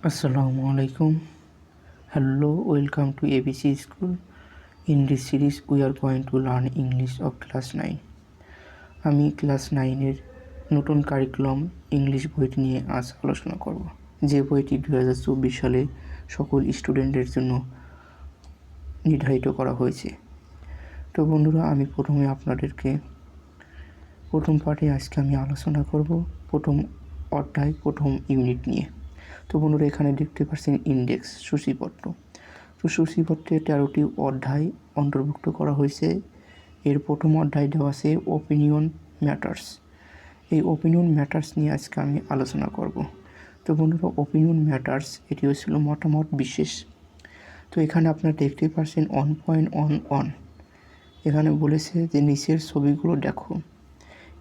Assalamu alaikum. Hello, welcome to ABC School. In this series we are going to learn English of class 9. আমি class নাইনের নতুন curriculum English বইটি নিয়ে আজ আলোচনা করব যে বইটি দু হাজার চব্বিশ সালে সকল স্টুডেন্টের জন্য নির্ধারিত করা হয়েছে তো বন্ধুরা আমি প্রথমে আপনাদেরকে প্রথম পার্টে আজকে আমি আলোচনা করব প্রথম অধ্যায় প্রথম ইউনিট নিয়ে তো বন্ধুরা, এখানে দেখতে পাচ্ছেন ইন্ডেক্স সূচিপত্র। তো সূচিপত্রে তেরোটি অধ্যায় অন্তর্ভুক্ত করা হয়েছে। এর প্রথম অধ্যায় দেওয়া আছে ওপিনিয়ন ম্যাটার্স এই ওপিনিয়ন ম্যাটার্স নিয়ে আজকে আমি আলোচনা করব। তো বন্ধুরা ওপিনিয়ন ম্যাটার্স এটি হচ্ছিল মতামত বিশেষ। তো এখানে আপনারা দেখতেই পাচ্ছেন অন পয়েন্ট অন অন এখানে বলেছে যে, নিচের ছবিগুলো দেখো।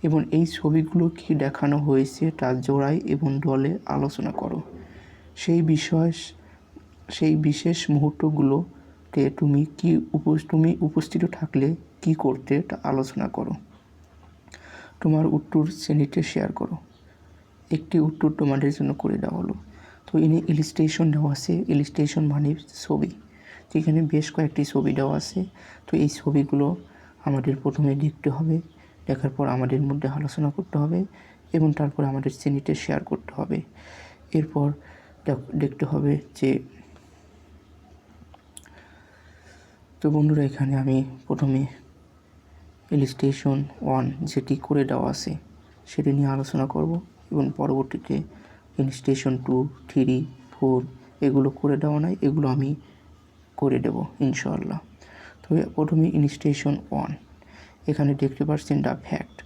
এবং এই ছবিগুলো কি দেখানো হয়েছে তার জোড়ায় এবং দলে আলোচনা করো। সেই বিষয় সেই বিশেষ মুহূর্তগুলোতে তুমি কি তুমি উপস্থিত থাকলে কি করতে তা আলোচনা করো। তোমার উত্তর শ্রেণীতে শেয়ার করো। একটি উত্তর তোমাদের জন্য করে দেওয়া হলো। তো এনে ইলিস্ট্রেশন দেওয়া আছে ইলিস্ট্রেশন মানে ছবি। তো এখানে বেশ কয়েকটি ছবি দেওয়া আছে। তো এই ছবিগুলো আমাদের প্রথমে দেখতে হবে। দেখার পর আমাদের মধ্যে আলোচনা করতে হবে এবং তারপর আমাদের শ্রেণীতে শেয়ার করতে হবে। এরপর দেখতে হবে যে তো বন্ধুরা, এখানে আমি প্রথমে ইলিস্ট্রেশন ওয়ান যেটি করে দেওয়া আছে সেটি নিয়ে আলোচনা করব এবং পরবর্তীতে ইলিস্ট্রেশন টু থ্রি ফোর এগুলো করে দেওয়া নাই, এগুলো আমি করে দেব ইনশাআল্লাহ। তবে প্রথমে ইনস্টেশন ওয়ান এখানে দেখতে পাচ্ছেন দ্য ফ্যাক্ট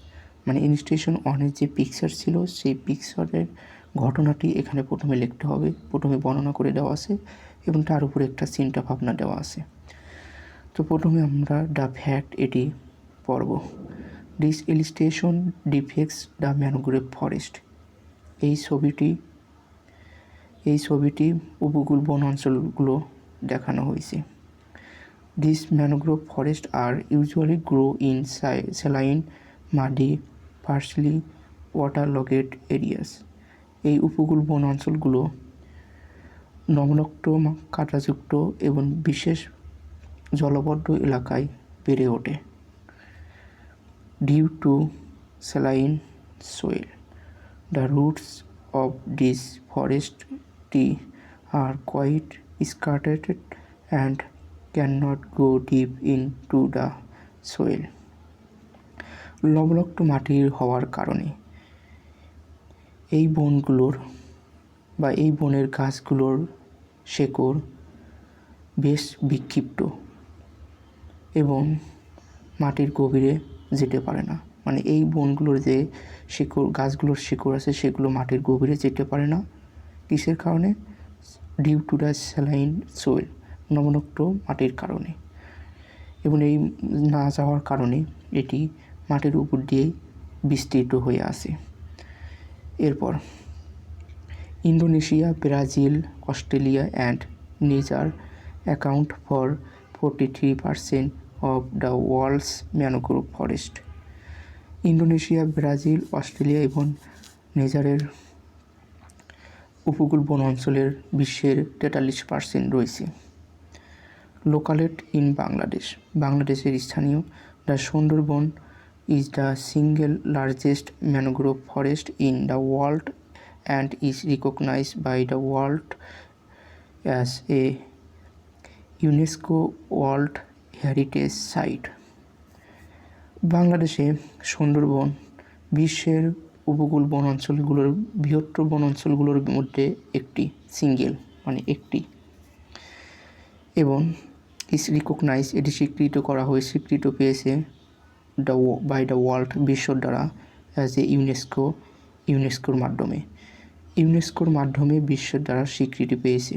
মানে ইনস্টেশন ওয়ানের যে পিকচার ছিল, সেই পিকচারের ঘটনাটি এখানে প্রথমে লিখতে হবে, প্রথমে বর্ণনা করে দেওয়া আছে এবং তার উপরে একটা চিন্তা ভাবনা দেওয়া আছে। তো প্রথমে আমরা দ্য ফ্যাক্ট এটি পড়ব। This illustration defects the mangrove forest এই ছবিটি এই ছবিটি উপকূল বন অঞ্চলগুলো দেখানো হয়েছে। This mangrove forest are usually grow in Sai saline muddy parsley water located areas এই উপকূল বন অঞ্চলগুলো নমনক্ত, কাঁটাযুক্ত এবং বিশেষ জলবদ্ধ এলাকায় বেড়ে ওঠে due to saline soil the roots of this forest T are quite skirted and can not go deep into the soil লবণাক্ত মাটির হওয়ার কারণে। এই বনগুলোর বা এই বনের গাছগুলোর শেকড় বেশ বিক্ষিপ্ত এবং মাটির গভীরে যেতে পারে না। মানে এই বনগুলোর যে শিকড়, গাছগুলোর শিকড় আছে, সেগুলো মাটির গভীরে যেতে পারে না। কিসের কারণে? Due to the saline soil নবনক্ত মাটির কারণে। এবং এই না যাওয়ার কারণে এটি মাটির উপর দিয়েই বিস্তৃত হয়ে আসে এরপর, Indonesia, Brazil, Australia and Niger account for forty three percent of the world's mangrove forest. Indonesia, Brazil, Australia এবং নেজারের উপকূল বন অঞ্চলের বিশ্বের তেতাল্লিশ পার্সেন্ট রয়েছে। Located in Bangladesh. বাংলাদেশের স্থানীয় the Sundarban is the single largest mangrove forest in the world and is recognised by the world as a UNESCO world heritage site বাংলাদেশে সুন্দরবন বিশ্বের উপকূল বন অঞ্চলগুলোর বৃহত্তর বন অঞ্চলগুলোর মধ্যে একটি সিঙ্গেল মানে একটি। এবং ইস রিকগনাইজ এটি স্বীকৃত করা হয়ে, স্বীকৃত পেয়েছে দ্য বাই দ্য ওয়ার্ল্ড বিশ্বর দ্বারা অ্যাজ এ ইউনেস্কো ইউনেস্কোর মাধ্যমে। ইউনেস্কোর মাধ্যমে বিশ্বের দ্বারা স্বীকৃতি পেয়েছে।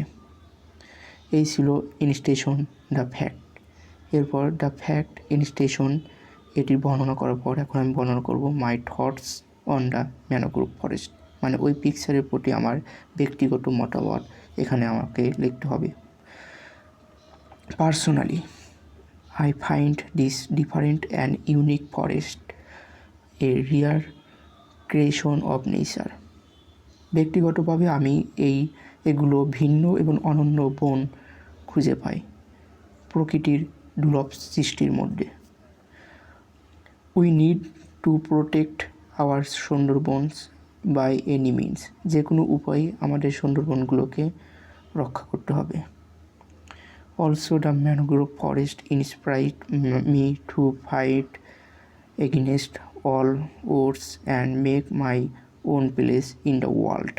এই ছিল ইনস্টেশন দ্য ফ্যাক্ট এরপর দ্য ফ্যাক্ট ইনস্টেশন এটির বর্ণনা করার পর এখন আমি বর্ণনা করব my thoughts on the mangrove forest মানে ওই পিকচারের প্রতি আমার ব্যক্তিগত মতামত এখানে আমাকে লিখতে হবে। Personally I find this different and unique forest a rare creation of nature ব্যক্তিগতভাবে আমি এই এগুলো ভিন্ন এবং অনন্য বন খুঁজে পাই প্রকৃতির দুর্লভ সৃষ্টির মধ্যে। We need to protect our Sundarbans by any means যে কোনো উপায়ে আমাদের সুন্দরবনগুলোকে রক্ষা করতে হবে। Also the mangrove forest inspired me to fight against all odds and make my own place in the world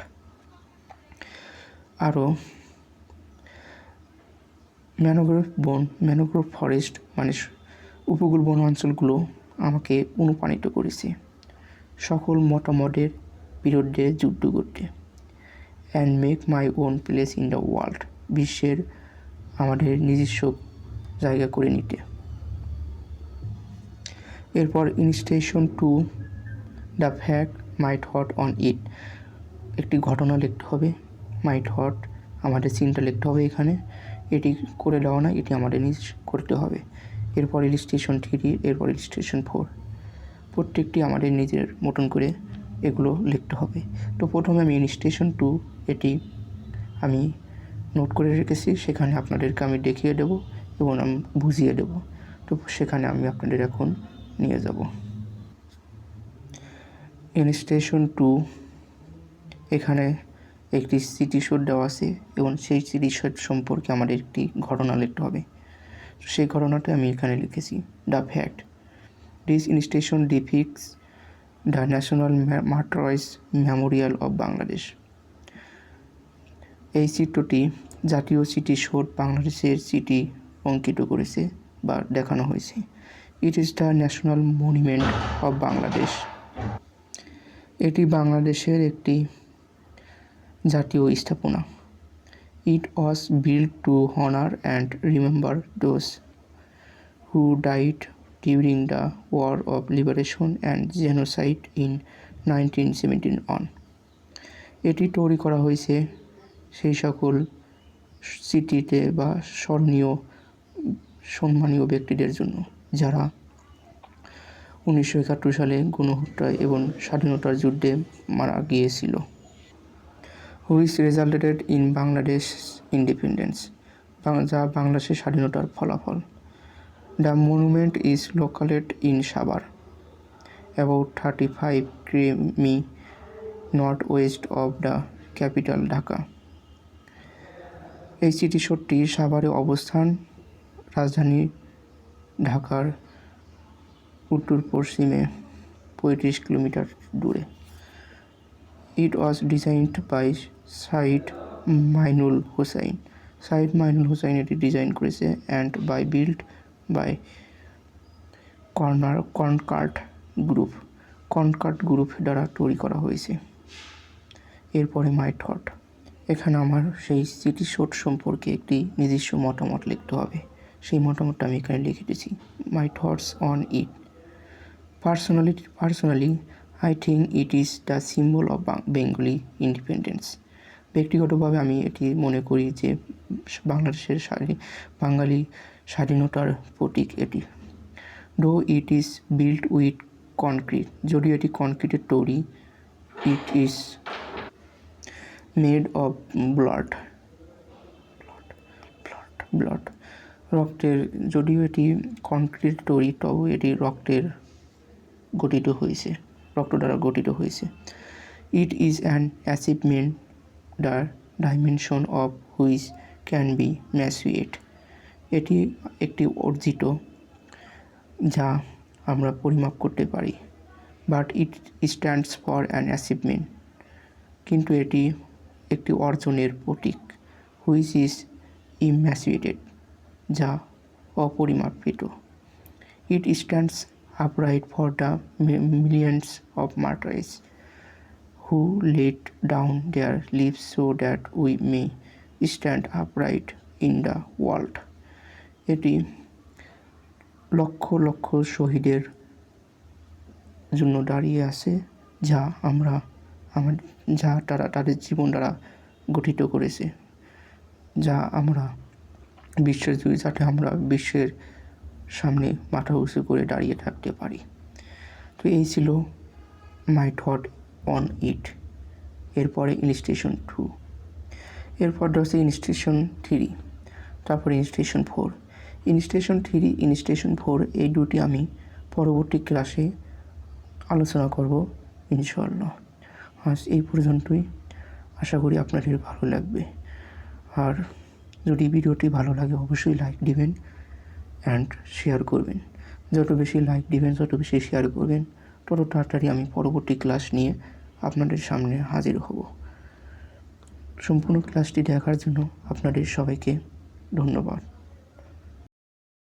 আরও ম্যানোগ্রোভ বন ম্যানোগ্রোভ ফরেস্ট মানে উপকূল বন অঞ্চলগুলো আমাকে অনুপ্রাণিত করেছে। সকল মতামতের বিরুদ্ধে যুদ্ধ করতে। And make my own place in the world বিশ্বের আমাদের নিজস্ব জায়গা করে নিতে। এরপর illustration to the fact my thought on it. একটি ঘটনা লিখতে হবে। মাইট হট আমাদের সিনটা লিখতে হবে এখানে। এটি করে দেওয়া না এটি আমাদের নিজ করতে হবে। এরপর ইলিস্ট্রেশন থ্রি, এরপর ইলিস্ট্রেশন ফোর। প্রত্যেকটি আমাদের নিজের মতন করে এগুলো লিখতে হবে। তো প্রথমে আমি ইনস্টেশন টু, এটি আমি নোট করে রেখেছি, সেখানে আপনাদেরকে আমি দেখিয়ে দেব এবং আমি বুঝিয়ে দেব। তো সেখানে আমি আপনাদের এখন নিয়ে যাব। এন স্টেশন টু এখানে একটি স্মৃতিশোধ দেওয়া আছে এবং সেই স্মৃতিশোধ সম্পর্কে আমাদের একটি ঘটনা লিখতে হবে। তো সেই ঘটনাটা আমি এখানে লিখেছি the fact this illustration depicts the national martyrs memorial of Bangladesh এই চিত্রটি জাতীয় স্মৃতিসৌধ বাংলাদেশের স্মৃতি অঙ্কিত করেছে বা দেখানো হয়েছে। It is the national monument of Bangladesh এটি বাংলাদেশের একটি জাতীয় স্থাপনা। It was build to honour and remember those who died during the war of liberation and genocide in nineteen seventeen on এটি তৈরি করা হয়েছে সেই সকল স্মৃতিতে বা স্মরণীয় সম্মানীয় ব্যক্তিদের জন্য, যারা উনিশশো একাত্তর সালে গণহত্যায় এবং স্বাধীনতার যুদ্ধে মারা গিয়েছিল। Which resulted in Bangladesh independence যা বাংলাদেশের স্বাধীনতার ফলাফল। The monument is located in Savar about thirty five km north west of the capital Dhaka এই স্মৃতিসৌধটি সাভারে অবস্থান। রাজধানী ঢাকার উত্তর পশ্চিমে পঁয়ত্রিশ কিলোমিটার দূরে। It was designed by Syed Mainul Hossain Syed Mainul Hussain এটি ডিজাইন করেছে and by build by corner Concord Group Concord Group দ্বারা তৈরি করা হয়েছে। এরপরে মাই থট এখানে আমার সেই স্মৃতিশোধ সম্পর্কে একটি নিজস্ব মতামত লিখতে হবে। সেই মতামতটা আমি এখানে লিখে দিয়েছি। My thoughts on it personally personally I think it is the symbol of Bengali independence ব্যক্তিগতভাবে আমি এটি মনে করি যে বাংলাদেশের স্বাধী- বাঙালি স্বাধীনতার প্রতীক এটি। Though it is build with concrete যদিও এটি কনক্রিটের তৈরি it is made of blood blood রক্তের, যদিও এটি কনক্রিট তৈরি, তবু এটি রক্তের গঠিত হয়েছে, রক্ত দ্বারা গঠিত হয়েছে। It is an achievement the dimension of which can be measured এটি একটি অর্জিত, যা আমরা পরিমাপ করতে পারি। But it stands for an achievement কিন্তু এটি একটি অর্জনের প্রতীক হুইচ ইজ ইম্যাসুয়েটেড যা অপরিমাপিত। It stands upright for the millions of martyrs who let down their lives so that we may stand upright in the world এটি লক্ষ লক্ষ শহীদের জন্য দাঁড়িয়ে আছে, যা আমরা আমার যা তারা, তাদের জীবন দ্বারা গঠিত করেছে। যা আমরা বিশ্বের জুড়ে যাতে আমরা বিশ্বের সামনে মাথা উঁচু করে দাঁড়িয়ে থাকতে পারি। তো এই ছিল মাই থট অন ইট। এরপরে ইনস্টেশন টু। এরপর হচ্ছে ইনস্টেশন থ্রি, তারপরে illustration four. Illustration three illustration four, এই দুটি আমি পরবর্তী ক্লাসে আলোচনা করব, ইনশাআল্লাহ। আজ এই পর্যন্তই। আশা করি আপনাদের ভালো লাগবে। আর যদি ভিডিওটি ভালো লাগে, অবশ্যই লাইক দিবেন অ্যান্ড শেয়ার করবেন। যত বেশি লাইক দিবেন, যত বেশি শেয়ার করবেন, তত তাড়াতাড়ি আমি পরবর্তী ক্লাস নিয়ে আপনাদের সামনে হাজির হব। সম্পূর্ণ ক্লাসটি দেখার জন্য আপনাদের সবাইকে ধন্যবাদ।